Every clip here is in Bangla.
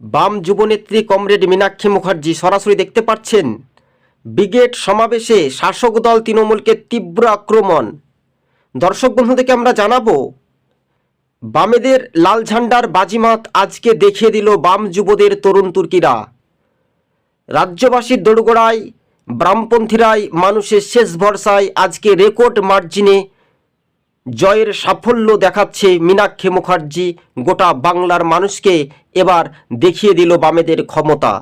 বাম যুবনেত্রী কমরেড মীনাক্ষী মুখার্জি সরাসরি দেখতে পাচ্ছেন ব্রিগেড সমাবেশে শাসক দল তৃণমূলকে তীব্র আক্রমণ। দর্শক বন্ধুদেরকে আমরা জানাব, বামেদের লাল ঝান্ডার বাজিমাত আজকে দেখিয়ে দিল বাম যুবদের তরুণ তুর্কিরা। রাজ্যবাসীর দোরগোড়ায়, বামপন্থীরাই মানুষের শেষ ভরসায় আজকে রেকর্ড মার্জিনে জয়ের সাফল্য দেখাচ্ছে মীনাক্ষী মুখার্জি। গোটা বাংলার মানুষকে এবার দেখিয়ে দিল বামেদের ক্ষমতা।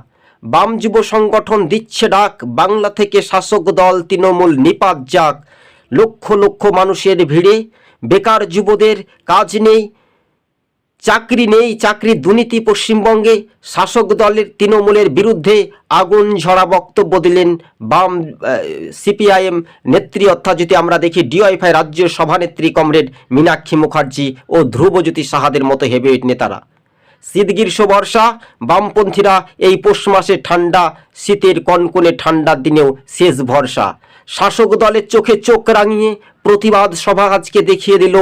বাম যুব সংগঠন দিচ্ছে ডাক, বাংলা থেকে শাসক দল তৃণমূল নিপাত যাক। লক্ষ লক্ষ মানুষের ভিড়ে, বেকার যুবদের কাজ নেই চাকরি নেই, চাকরি দুর্নীতি পশ্চিমবঙ্গে। শাসক দলের তৃণমূলের বিরুদ্ধে আগুন ঝরা বক্তব্য দিলেন বাম সিপিআইএম নেত্রী। অর্থাৎ যদি আমরা দেখি ডিওয়াইফাই রাজ্য সভানেত্রী কমরেড মীনাক্ষী মুখার্জি ও ধ্রুবজ্যোতি সাহাদের মতো হেভিওয়েট নেতারা। শীত গ্রীষ্ম বর্ষা বামপন্থীরা এই পৌষ মাসে ঠান্ডা, শীতের কনকনে ঠান্ডার দিনেও শেষ ভরসা। শাসক দলের চোখে চোখ রাঙিয়ে প্রতিবাদ সভা আজকে দেখিয়ে দিল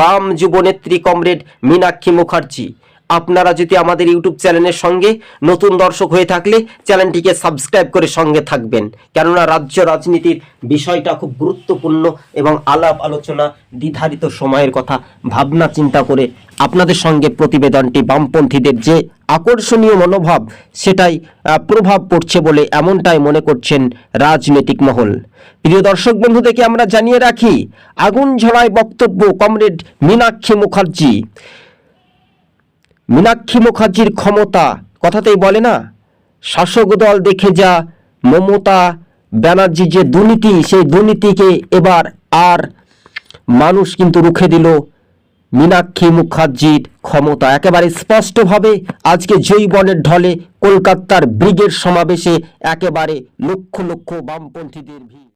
বাম যুবনেত্রী কমরেড মীনাক্ষী মুখার্জি। আপনারা যদি আমাদের ইউটিউব চ্যানেলের সঙ্গে নতুন দর্শক হয়ে থাকলে চ্যানেলটিকে সাবস্ক্রাইব করে সঙ্গে থাকবেন। কেননা রাজ্য রাজনীতির বিষয়টা খুব গুরুত্বপূর্ণ এবং আলাপ আলোচনা নির্ধারিত সময়ের কথা, ভাবনা চিন্তা করে আপনাদের সঙ্গে প্রতিবেদনটি বামপন্থীদের যে আকর্ষণীয় মনোভাব, সেটাই প্রভাব পড়ছে বলে এমনটাই মনে করছেন রাজনৈতিক মহল। প্রিয় দর্শক বন্ধুদেরকে আমরা জানিয়ে রাখি, আগুন ঝড়ায় বক্তব্য, কমরেড মীনাক্ষী মুখার্জি। মীনাক্ষী মুখার্জির ক্ষমতা কথাতেই বলে না? শাসক দল দেখে যা মমতা ব্যানার্জি যে দুর্নীতি, সেই দুর্নীতিকে এবার আর মানুষ কিন্তু রুখে দিল। মীনাক্ষী মুখার্জির ক্ষমতা একেবারে স্পষ্টভাবে আজকে জৈবনের ঢলে কলকাতার ব্রিগেড সমাবেশে একেবারে লক্ষ লক্ষ বামপন্থীদের ভিড়।